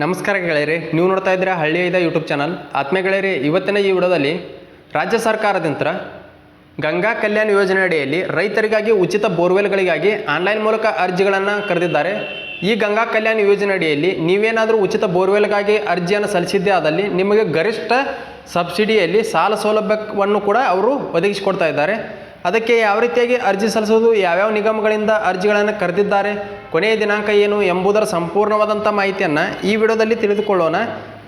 ನಮಸ್ಕಾರ ಗೆಳೆಯರಿ, ನೀವು ನೋಡ್ತಾ ಇದ್ದೀರಾ ಹಳ್ಳಿ ಐದ ಯೂಟ್ಯೂಬ್ ಚಾನಲ್ ಆತ್ಮೆ ಗೆಳೆಯರಿ, ಇವತ್ತಿನ ಈ ವಿಡಿಯೋದಲ್ಲಿ ರಾಜ್ಯ ಸರ್ಕಾರದಿಂದ ಗಂಗಾ ಕಲ್ಯಾಣ ಯೋಜನೆ ಅಡಿಯಲ್ಲಿ ರೈತರಿಗಾಗಿ ಉಚಿತ ಬೋರ್ವೆಲ್ಗಳಿಗಾಗಿ ಆನ್ಲೈನ್ ಮೂಲಕ ಅರ್ಜಿಗಳನ್ನು ಕರೆದಿದ್ದಾರೆ. ಈ ಗಂಗಾ ಕಲ್ಯಾಣ ಯೋಜನೆ ಅಡಿಯಲ್ಲಿ ನೀವೇನಾದರೂ ಉಚಿತ ಬೋರ್ವೆಲ್ಗಾಗಿ ಅರ್ಜಿಯನ್ನು ಸಲ್ಲಿಸಿದ್ದೇ ಆದಲ್ಲಿ ನಿಮಗೆ ಗರಿಷ್ಠ ಸಬ್ಸಿಡಿಯಲ್ಲಿ ಸಾಲ ಸೌಲಭ್ಯವನ್ನು ಕೂಡ ಅವರು ಒದಗಿಸಿಕೊಡ್ತಾ ಇದ್ದಾರೆ. ಅದಕ್ಕೆ ಯಾವ ರೀತಿಯಾಗಿ ಅರ್ಜಿ ಸಲ್ಲಿಸುವುದು, ಯಾವ್ಯಾವ ನಿಗಮಗಳಿಂದ ಅರ್ಜಿಗಳನ್ನು ಕರೆದಿದ್ದಾರೆ, ಕೊನೆಯ ದಿನಾಂಕ ಏನು ಎಂಬುದರ ಸಂಪೂರ್ಣವಾದಂಥ ಮಾಹಿತಿಯನ್ನು ಈ ವಿಡಿಯೋದಲ್ಲಿ ತಿಳಿದುಕೊಳ್ಳೋಣ.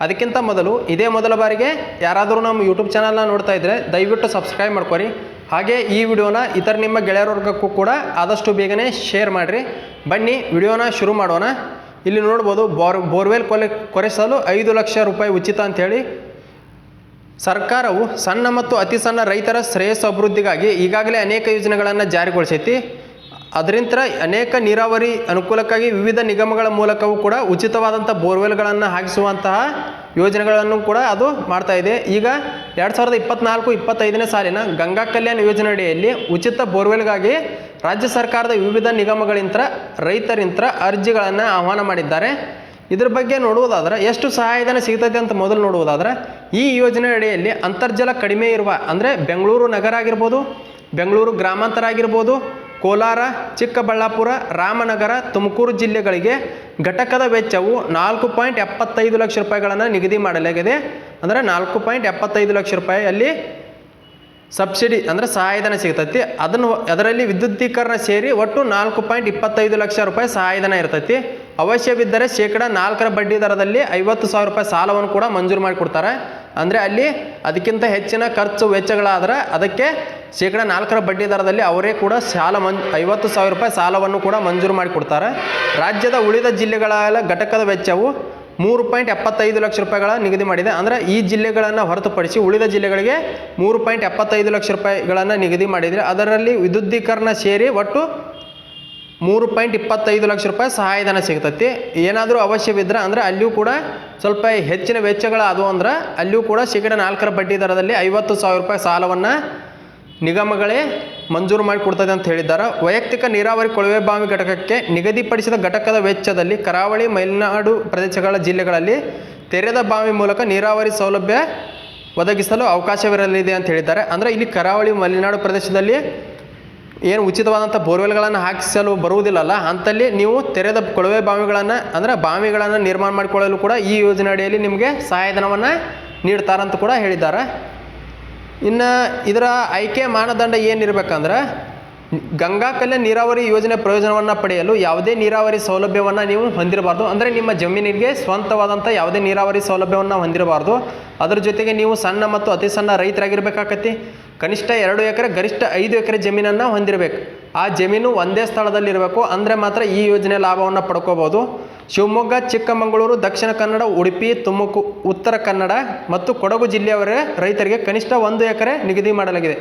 ಅದಕ್ಕಿಂತ ಮೊದಲು ಇದೇ ಮೊದಲ ಬಾರಿಗೆ ಯಾರಾದರೂ ನಮ್ಮ ಯೂಟ್ಯೂಬ್ ಚಾನಲ್ನ ನೋಡ್ತಾ ಇದ್ದರೆ ದಯವಿಟ್ಟು ಸಬ್ಸ್ಕ್ರೈಬ್ ಮಾಡ್ಕೊರಿ. ಹಾಗೆ ಈ ವಿಡಿಯೋನ ಇತರ ನಿಮ್ಮ ಗೆಳೆಯರವರ್ಗಕ್ಕೂ ಕೂಡ ಆದಷ್ಟು ಬೇಗನೆ ಶೇರ್ ಮಾಡಿರಿ. ಬನ್ನಿ, ವಿಡಿಯೋನ ಶುರು ಮಾಡೋಣ. ಇಲ್ಲಿ ನೋಡ್ಬೋದು ಬೋರ್, ಬೋರ್ವೆಲ್ ಕೊಲೆ, ಕೊರೆಸಲು ಐದು ಲಕ್ಷ ರೂಪಾಯಿ ಉಚಿತ ಅಂಥೇಳಿ ಸರ್ಕಾರವು ಸಣ್ಣ ಮತ್ತು ಅತಿ ಸಣ್ಣ ರೈತರ ಶ್ರೇಯಸ್ ಅಭಿವೃದ್ಧಿಗಾಗಿ ಈಗಾಗಲೇ ಅನೇಕ ಯೋಜನೆಗಳನ್ನು ಜಾರಿಗೊಳಿಸೈತಿ. ಅದರಿಂದ ಅನೇಕ ನೀರಾವರಿ ಅನುಕೂಲಕ್ಕಾಗಿ ವಿವಿಧ ನಿಗಮಗಳ ಮೂಲಕವೂ ಕೂಡ ಉಚಿತವಾದಂಥ ಬೋರ್ವೆಲ್ಗಳನ್ನು ಹಾಕಿಸುವಂತಹ ಯೋಜನೆಗಳನ್ನು ಕೂಡ ಅದು ಮಾಡ್ತಾ ಇದೆ. ಈಗ ಎರಡು ಸಾವಿರದ ಇಪ್ಪತ್ನಾಲ್ಕು, ಇಪ್ಪತ್ತೈದನೇ ಸಾಲಿನ ಗಂಗಾ ಕಲ್ಯಾಣ ಯೋಜನೆ ಅಡಿಯಲ್ಲಿ ಉಚಿತ ಬೋರ್ವೆಲ್ಗಾಗಿ ರಾಜ್ಯ ಸರ್ಕಾರದ ವಿವಿಧ ನಿಗಮಗಳಿಂದ ರೈತರಿಂತ್ರ ಅರ್ಜಿಗಳನ್ನು ಆಹ್ವಾನ ಮಾಡಿದ್ದಾರೆ. ಇದ್ರ ಬಗ್ಗೆ ನೋಡುವುದಾದ್ರೆ ಎಷ್ಟು ಸಹಾಯಧನ ಸಿಗ್ತೈತೆ ಅಂತ ಮೊದಲು ನೋಡುವುದಾದ್ರೆ ಈ ಯೋಜನೆ ಅಡಿಯಲ್ಲಿ ಅಂತರ್ಜಲ ಕಡಿಮೆ ಇರುವ, ಅಂದರೆ ಬೆಂಗಳೂರು ನಗರ ಆಗಿರ್ಬೋದು, ಬೆಂಗಳೂರು ಗ್ರಾಮಾಂತರ ಆಗಿರ್ಬೋದು, ಕೋಲಾರ, ಚಿಕ್ಕಬಳ್ಳಾಪುರ, ರಾಮನಗರ, ತುಮಕೂರು ಜಿಲ್ಲೆಗಳಿಗೆ ಘಟಕದ ವೆಚ್ಚವು ನಾಲ್ಕು ಪಾಯಿಂಟ್ ಎಪ್ಪತ್ತೈದು ಲಕ್ಷ ರೂಪಾಯಿಗಳನ್ನು ನಿಗದಿ ಮಾಡಲಾಗಿದೆ. ಅಂದರೆ ನಾಲ್ಕು ಪಾಯಿಂಟ್ ಎಪ್ಪತ್ತೈದು ಲಕ್ಷ ರೂಪಾಯಿ ಅಲ್ಲಿ ಸಬ್ಸಿಡಿ, ಅಂದರೆ ಸಹಾಯಧನ ಸಿಗ್ತೈತಿ. ಅದನ್ನು, ಅದರಲ್ಲಿ ವಿದ್ಯುದ್ದೀಕರಣ ಸೇರಿ ಒಟ್ಟು ನಾಲ್ಕು ಪಾಯಿಂಟ್ ಇಪ್ಪತ್ತೈದು ಲಕ್ಷ ರೂಪಾಯಿ ಸಹಾಯಧನ ಇರ್ತೈತಿ. ಅವಶ್ಯವಿದ್ದರೆ ಶೇಕಡ ನಾಲ್ಕರ ಬಡ್ಡಿ ದರದಲ್ಲಿ ಐವತ್ತು ಸಾವಿರ ರೂಪಾಯಿ ಸಾಲವನ್ನು ಕೂಡ ಮಂಜೂರು ಮಾಡಿಕೊಡ್ತಾರೆ. ಅಂದರೆ ಅಲ್ಲಿ ಅದಕ್ಕಿಂತ ಹೆಚ್ಚಿನ ಖರ್ಚು ವೆಚ್ಚಗಳಾದರೆ ಅದಕ್ಕೆ ಶೇಕಡ ನಾಲ್ಕರ ಬಡ್ಡಿ ದರದಲ್ಲಿ ಅವರೇ ಕೂಡ ಸಾಲ ಮಂ ಐವತ್ತು ಸಾವಿರ ರೂಪಾಯಿ ಸಾಲವನ್ನು ಕೂಡ ಮಂಜೂರು ಮಾಡಿಕೊಡ್ತಾರೆ. ರಾಜ್ಯದ ಉಳಿದ ಜಿಲ್ಲೆಗಳ ಘಟಕದ ವೆಚ್ಚವು ಮೂರು ಪಾಯಿಂಟ್ ಎಪ್ಪತ್ತೈದು ಲಕ್ಷ ರೂಪಾಯಿಗಳ ನಿಗದಿ ಮಾಡಿದೆ. ಅಂದರೆ ಈ ಜಿಲ್ಲೆಗಳನ್ನು ಹೊರತುಪಡಿಸಿ ಉಳಿದ ಜಿಲ್ಲೆಗಳಿಗೆ ಮೂರು ಪಾಯಿಂಟ್ ಎಪ್ಪತ್ತೈದು ಲಕ್ಷ ರೂಪಾಯಿಗಳನ್ನು ನಿಗದಿ ಮಾಡಿದರೆ ಅದರಲ್ಲಿ ವಿದ್ಯುದ್ದೀಕರಣ ಸೇರಿ ಒಟ್ಟು ಮೂರು ಪಾಯಿಂಟ್ ಇಪ್ಪತ್ತೈದು ಲಕ್ಷ ರೂಪಾಯಿ ಸಹಾಯಧನ ಸಿಗ್ತೈತಿ. ಏನಾದರೂ ಅವಶ್ಯವಿದ್ರೆ ಅಂದರೆ ಅಲ್ಲಿಯೂ ಕೂಡ ಸ್ವಲ್ಪ ಹೆಚ್ಚಿನ ವೆಚ್ಚಗಳಾದವು ಅಂದ್ರೆ ಅಲ್ಲಿಯೂ ಕೂಡ ಶೇಕಡ ನಾಲ್ಕರ ಬಡ್ಡಿ ದರದಲ್ಲಿ ಐವತ್ತು ಸಾವಿರ ರೂಪಾಯಿ ಸಾಲವನ್ನು ನಿಗಮಗಳೇ ಮಂಜೂರು ಮಾಡಿಕೊಡ್ತದೆ ಅಂತ ಹೇಳಿದ್ದಾರೆ. ವೈಯಕ್ತಿಕ ನೀರಾವರಿ ಕೊಳವೆ ಬಾವಿ ಘಟಕಕ್ಕೆ ನಿಗದಿಪಡಿಸಿದ ಘಟಕದ ವೆಚ್ಚದಲ್ಲಿ ಕರಾವಳಿ ಮಲೆನಾಡು ಪ್ರದೇಶಗಳ ಜಿಲ್ಲೆಗಳಲ್ಲಿ ತೆರೆದ ಬಾವಿ ಮೂಲಕ ನೀರಾವರಿ ಸೌಲಭ್ಯ ಒದಗಿಸಲು ಅವಕಾಶವಿರಲಿದೆ ಅಂತ ಹೇಳಿದ್ದಾರೆ. ಅಂದರೆ ಇಲ್ಲಿ ಕರಾವಳಿ ಮಲೆನಾಡು ಪ್ರದೇಶದಲ್ಲಿ ಏನು ಉಚಿತವಾದಂಥ ಬೋರ್ವೆಲ್ಗಳನ್ನು ಹಾಕಿಸಲು ಬರುವುದಿಲ್ಲಲ್ಲ, ಅಂಥಲ್ಲಿ ನೀವು ತೆರೆದ ಕೊಳವೆ ಬಾವಿಗಳನ್ನು, ಅಂದರೆ ಬಾವಿಗಳನ್ನು ನಿರ್ಮಾಣ ಮಾಡಿಕೊಳ್ಳಲು ಕೂಡ ಈ ಯೋಜನೆ ಅಡಿಯಲ್ಲಿ ನಿಮಗೆ ಸಹಾಯಧನವನ್ನು ನೀಡ್ತಾರಂತ ಕೂಡ ಹೇಳಿದ್ದಾರೆ. ಇನ್ನು ಇದರ ಆಯ್ಕೆ ಮಾನದಂಡ ಏನಿರಬೇಕಂದ್ರೆ, ಗಂಗಾ ಕಲ್ಯಾಣ ನೀರಾವರಿ ಯೋಜನೆ ಪ್ರಯೋಜನವನ್ನು ಪಡೆಯಲು ಯಾವುದೇ ನೀರಾವರಿ ಸೌಲಭ್ಯವನ್ನು ನೀವು ಹೊಂದಿರಬಾರ್ದು. ಅಂದರೆ ನಿಮ್ಮ ಜಮೀನಿಗೆ ಸ್ವಂತವಾದಂಥ ಯಾವುದೇ ನೀರಾವರಿ ಸೌಲಭ್ಯವನ್ನು ಹೊಂದಿರಬಾರ್ದು. ಅದರ ಜೊತೆಗೆ ನೀವು ಸಣ್ಣ ಮತ್ತು ಅತಿ ಸಣ್ಣ ರೈತರಾಗಿರ್ಬೇಕಾಕತಿ ಕನಿಷ್ಠ ಎರಡು ಎಕರೆ, ಗರಿಷ್ಠ ಐದು ಎಕರೆ ಜಮೀನನ್ನು ಹೊಂದಿರಬೇಕು. ಆ ಜಮೀನು ಒಂದೇ ಸ್ಥಳದಲ್ಲಿರಬೇಕು. ಅಂದರೆ ಮಾತ್ರ ಈ ಯೋಜನೆ ಲಾಭವನ್ನು ಪಡ್ಕೋಬೋದು. ಶಿವಮೊಗ್ಗ, ಚಿಕ್ಕಮಗಳೂರು, ದಕ್ಷಿಣ ಕನ್ನಡ, ಉಡುಪಿ, ತುಮಕು, ಉತ್ತರ ಕನ್ನಡ ಮತ್ತು ಕೊಡಗು ಜಿಲ್ಲೆಯವರೇ ರೈತರಿಗೆ ಕನಿಷ್ಠ ಒಂದು ಎಕರೆ ನಿಗದಿ ಮಾಡಲಾಗಿದೆ.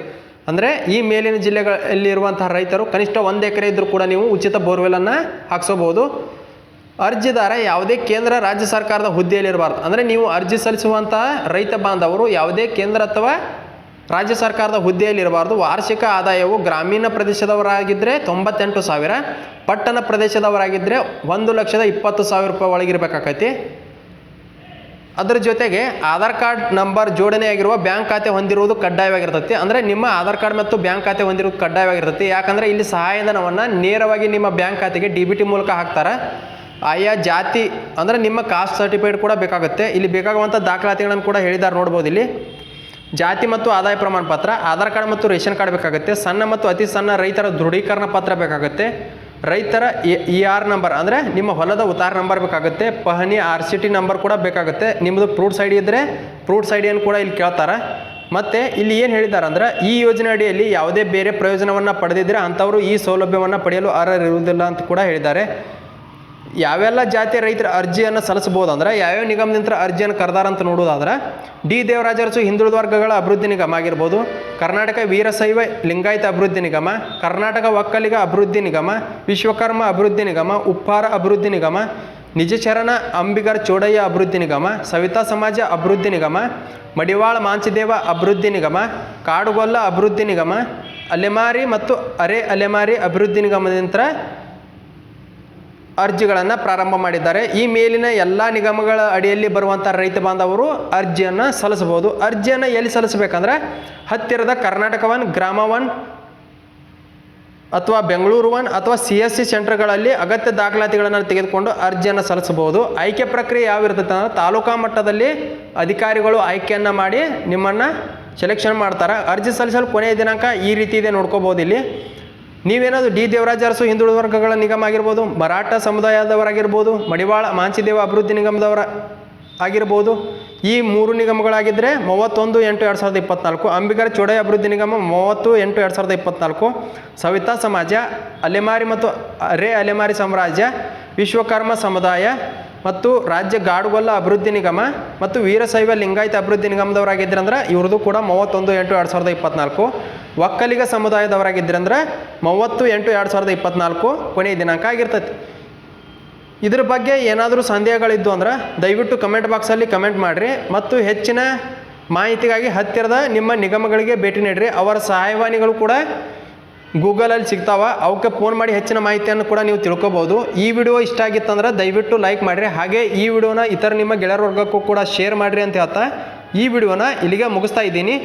ಅಂದರೆ ಈ ಮೇಲಿನ ಜಿಲ್ಲೆಗಳಲ್ಲಿರುವಂತಹ ರೈತರು ಕನಿಷ್ಠ ಒಂದು ಎಕರೆ ಇದ್ದರೂ ಕೂಡ ನೀವು ಉಚಿತ ಬೋರ್ವೆಲನ್ನು ಹಾಕ್ಸೋಬಹುದು. ಅರ್ಜಿದಾರ ಯಾವುದೇ ಕೇಂದ್ರ, ರಾಜ್ಯ ಸರ್ಕಾರದ ಹುದ್ದೆಯಲ್ಲಿರಬಾರ್ದು. ಅಂದರೆ ನೀವು ಅರ್ಜಿ ಸಲ್ಲಿಸುವಂತಹ ರೈತ ಬಾಂಧವರು ಯಾವುದೇ ಕೇಂದ್ರ ಅಥವಾ ರಾಜ್ಯ ಸರ್ಕಾರದ ಹುದ್ದೆಯಲ್ಲಿರಬಾರ್ದು. ವಾರ್ಷಿಕ ಆದಾಯವು ಗ್ರಾಮೀಣ ಪ್ರದೇಶದವರಾಗಿದ್ದರೆ ತೊಂಬತ್ತೆಂಟು ಸಾವಿರ, ಪಟ್ಟಣ ಪ್ರದೇಶದವರಾಗಿದ್ದರೆ ಒಂದು ಲಕ್ಷದ ಇಪ್ಪತ್ತು ಸಾವಿರ ರೂಪಾಯಿ ಒಳಗಿರಬೇಕಾಕೈತಿ. ಅದರ ಜೊತೆಗೆ ಆಧಾರ್ ಕಾರ್ಡ್ ನಂಬರ್ ಜೋಡಣೆಯಾಗಿರುವ ಬ್ಯಾಂಕ್ ಖಾತೆ ಹೊಂದಿರುವುದು ಕಡ್ಡಾಯವಾಗಿರ್ತೈತಿ. ಅಂದರೆ ನಿಮ್ಮ ಆಧಾರ್ ಕಾರ್ಡ್ ಮತ್ತು ಬ್ಯಾಂಕ್ ಖಾತೆ ಹೊಂದಿರುವುದು ಕಡ್ಡಾಯವಾಗಿರ್ತೈತಿ. ಯಾಕಂದರೆ ಇಲ್ಲಿ ಸಹಾಯಧನವನ್ನು ನೇರವಾಗಿ ನಿಮ್ಮ ಬ್ಯಾಂಕ್ ಖಾತೆಗೆ ಡಿ ಮೂಲಕ ಹಾಕ್ತಾರೆ. ಆಯಾ ಜಾತಿ, ಅಂದರೆ ನಿಮ್ಮ ಕಾಸ್ಟ್ ಸರ್ಟಿಫಿಕೇಟ್ ಕೂಡ ಬೇಕಾಗುತ್ತೆ. ಇಲ್ಲಿ ಬೇಕಾಗುವಂಥ ದಾಖಲಾತಿಗಳನ್ನು ಕೂಡ ಹೇಳಿದ್ದಾರೆ ನೋಡ್ಬೋದು ಇಲ್ಲಿ. ಜಾತಿ ಮತ್ತು ಆದಾಯ ಪ್ರಮಾಣ ಪತ್ರ, ಆಧಾರ್ ಕಾರ್ಡ್ ಮತ್ತು ರೇಷನ್ ಕಾರ್ಡ್ ಬೇಕಾಗುತ್ತೆ. ಸಣ್ಣ ಮತ್ತು ಅತಿ ಸಣ್ಣ ರೈತರ ದೃಢೀಕರಣ ಪತ್ರ ಬೇಕಾಗುತ್ತೆ. ರೈತರ ಇ ಆರ್ ನಂಬರ್ ಅಂದರೆ ನಿಮ್ಮ ಹೊಲದ ಉತ್ತಾರ ನಂಬರ್ ಬೇಕಾಗುತ್ತೆ. ಪಹಣಿ ಆರ್ ಸಿ ಟಿ ನಂಬರ್ ಕೂಡ ಬೇಕಾಗುತ್ತೆ. ನಿಮ್ಮದು ಪ್ರೂಟ್ಸ್ ಐ ಡಿ ಇದ್ದರೆ ಪ್ರೂಟ್ಸ್ ಐ ಡಿಯನ್ನು ಕೂಡ ಇಲ್ಲಿ ಕೇಳ್ತಾರೆ. ಮತ್ತು ಇಲ್ಲಿ ಏನು ಹೇಳಿದ್ದಾರೆ ಅಂದ್ರೆ ಈ ಯೋಜನೆ ಅಡಿಯಲ್ಲಿ ಯಾವುದೇ ಬೇರೆ ಪ್ರಯೋಜನವನ್ನು ಪಡೆದಿದ್ದರೆ ಅಂಥವರು ಈ ಸೌಲಭ್ಯವನ್ನು ಪಡೆಯಲು ಅರ್ಹರಿರುವುದಿಲ್ಲ ಅಂತ ಕೂಡ ಹೇಳಿದ್ದಾರೆ. ಯಾವೆಲ್ಲ ಜಾತಿಯ ರೈತರ ಅರ್ಜಿಯನ್ನು ಸಲ್ಲಿಸಬಹುದು ಅಂದ್ರೆ ಯಾವ್ಯಾವ ನಿಗಮದಿಂದ ಅರ್ಜಿಯನ್ನು ಕರೆದಾರಂತ ನೋಡೋದಾದ್ರೆ ಡಿ ದೇವರಾಜರಸು ಹಿಂದುಳಿದ ವರ್ಗಗಳ ಅಭಿವೃದ್ಧಿ ನಿಗಮ ಆಗಿರ್ಬೋದು, ಕರ್ನಾಟಕ ವೀರಶೈವ ಲಿಂಗಾಯತ ಅಭಿವೃದ್ಧಿ ನಿಗಮ, ಕರ್ನಾಟಕ ಒಕ್ಕಲಿಗ ಅಭಿವೃದ್ಧಿ ನಿಗಮ, ವಿಶ್ವಕರ್ಮ ಅಭಿವೃದ್ಧಿ ನಿಗಮ, ಉಪ್ಪಾರ ಅಭಿವೃದ್ಧಿ ನಿಗಮ, ನಿಜಚರಣ ಅಂಬಿಗರ್ ಚೋಡಯ್ಯ ಅಭಿವೃದ್ಧಿ ನಿಗಮ, ಸವಿತಾ ಸಮಾಜ ಅಭಿವೃದ್ಧಿ ನಿಗಮ, ಮಡಿವಾಳ ಮಾಂಚದೇವ ಅಭಿವೃದ್ಧಿ ನಿಗಮ, ಕಾಡುಗೊಲ್ಲ ಅಭಿವೃದ್ಧಿ ನಿಗಮ, ಅಲೆಮಾರಿ ಮತ್ತು ಅರೆ ಅಲೆಮಾರಿ ಅಭಿವೃದ್ಧಿ ನಿಗಮದಿಂದ ಅರ್ಜಿಗಳನ್ನು ಪ್ರಾರಂಭ ಮಾಡಿದ್ದಾರೆ. ಈ ಮೇಲಿನ ಎಲ್ಲ ನಿಗಮಗಳ ಅಡಿಯಲ್ಲಿ ಬರುವಂಥ ರೈತ ಬಾಂಧವರು ಅರ್ಜಿಯನ್ನು ಸಲ್ಲಿಸಬಹುದು. ಅರ್ಜಿಯನ್ನು ಎಲ್ಲಿ ಸಲ್ಲಿಸಬೇಕಂದ್ರೆ ಹತ್ತಿರದ ಕರ್ನಾಟಕ ಒನ್ ಗ್ರಾಮ ಒನ್ ಅಥವಾ ಬೆಂಗಳೂರು ಒನ್ ಅಥವಾ ಸಿ ಎಸ್ ಸಿ ಸೆಂಟರ್ಗಳಲ್ಲಿ ಅಗತ್ಯ ದಾಖಲಾತಿಗಳನ್ನು ತೆಗೆದುಕೊಂಡು ಅರ್ಜಿಯನ್ನು ಸಲ್ಲಿಸಬಹುದು. ಆಯ್ಕೆ ಪ್ರಕ್ರಿಯೆ ಯಾವ ಅಂದರೆ ಅಂದ್ರೆ ತಾಲೂಕಾ ಮಟ್ಟದಲ್ಲಿ ಅಧಿಕಾರಿಗಳು ಆಯ್ಕೆಯನ್ನು ಮಾಡಿ ನಿಮ್ಮನ್ನು ಸೆಲೆಕ್ಷನ್ ಮಾಡ್ತಾರೆ. ಅರ್ಜಿ ಸಲ್ಲಿಸಲು ಕೊನೆಯ ದಿನಾಂಕ ಈ ರೀತಿ ಇದೆ ನೋಡ್ಕೋಬೋದು ಇಲ್ಲಿ. ನೀವೇನಾದ್ರು ಡಿ ದೇವರಾಜ ಅರಸು ಹಿಂದುಳಿದ ವರ್ಗಗಳ ನಿಗಮ ಆಗಿರ್ಬೋದು, ಮರಾಠ ಸಮುದಾಯದವರಾಗಿರ್ಬೋದು, ಮಡಿವಾಳ ಮಾಂಚಿದೇವ ಅಭಿವೃದ್ಧಿ ನಿಗಮದವರ ಆಗಿರ್ಬೋದು, ಈ ಮೂರು ನಿಗಮಗಳಾಗಿದ್ದರೆ ಮೂವತ್ತೊಂದು, ಎಂಟು, ಎರಡು ಸಾವಿರದ ಇಪ್ಪತ್ನಾಲ್ಕು, ಅಂಬಿಗರ ಚೋಡೈ ಅಭಿವೃದ್ಧಿ ನಿಗಮ ಮೂವತ್ತು, ಎಂಟು, ಎರಡು ಸಾವಿರದ ಇಪ್ಪತ್ನಾಲ್ಕು, ಸವಿತಾ ಸಮಾಜ, ಅಲೆಮಾರಿ ಮತ್ತು ರೇ ಅಲೆಮಾರಿ ಸಾಮ್ರಾಜ್ಯ, ವಿಶ್ವಕರ್ಮ ಸಮುದಾಯ ಮತ್ತು ರಾಜ್ಯ ಗಾಡುಗೊಲ್ಲ ಅಭಿವೃದ್ಧಿ ನಿಗಮ ಮತ್ತು ವೀರಶೈವ ಲಿಂಗಾಯತ ಅಭಿವೃದ್ಧಿ ನಿಗಮದವರಾಗಿದ್ರಂದ್ರೆ ಇವ್ರದ್ದು ಕೂಡ ಮೂವತ್ತೊಂದು, ಎಂಟು, ಎರಡು ಸಾವಿರದ ಇಪ್ಪತ್ನಾಲ್ಕು. ಒಕ್ಕಲಿಗ ಸಮುದಾಯದವರಾಗಿದ್ರಂದ್ರೆ ಮೂವತ್ತು ಎಂಟು ಎರಡು ಸಾವಿರದ ಇಪ್ಪತ್ತ್ನಾಲ್ಕು ಕೊನೆಯ ದಿನಾಂಕ ಆಗಿರ್ತೈತಿ. ಇದ್ರ ಬಗ್ಗೆ ಏನಾದರೂ ಸಂದೇಹಗಳಿದ್ದು ಅಂದ್ರೆ ದಯವಿಟ್ಟು ಕಮೆಂಟ್ ಬಾಕ್ಸಲ್ಲಿ ಕಮೆಂಟ್ ಮಾಡಿರಿ ಮತ್ತು ಹೆಚ್ಚಿನ ಮಾಹಿತಿಗಾಗಿ ಹತ್ತಿರದ ನಿಮ್ಮ ನಿಗಮಗಳಿಗೆ ಭೇಟಿ ನೀಡಿರಿ. ಅವರ ಸಹಾಯವಾಣಿಗಳು ಕೂಡ ಗೂಗಲಲ್ಲಿ ಸಿಗ್ತಾವೆ. ಅವಕ್ಕೆ ಫೋನ್ ಮಾಡಿ ಹೆಚ್ಚಿನ ಮಾಹಿತಿಯನ್ನು ಕೂಡ ನೀವು ತಿಳ್ಕೋಬೋದು. ಈ ವಿಡಿಯೋ ಇಷ್ಟ ಆಗಿತ್ತಂದ್ರೆ ದಯವಿಟ್ಟು ಲೈಕ್ ಮಾಡಿರಿ. ಹಾಗೆ ಈ ವಿಡಿಯೋನ ಇತರ ನಿಮ್ಮ ಗೆಳೆಯರ ವರ್ಗಕ್ಕೂ ಕೂಡ ಶೇರ್ ಮಾಡಿರಿ ಅಂತ ಹೇಳ್ತಾ ಈ ವಿಡಿಯೋನ ಇಲ್ಲಿಗೆ ಮುಗಿಸ್ತಾ ಇದ್ದೀನಿ.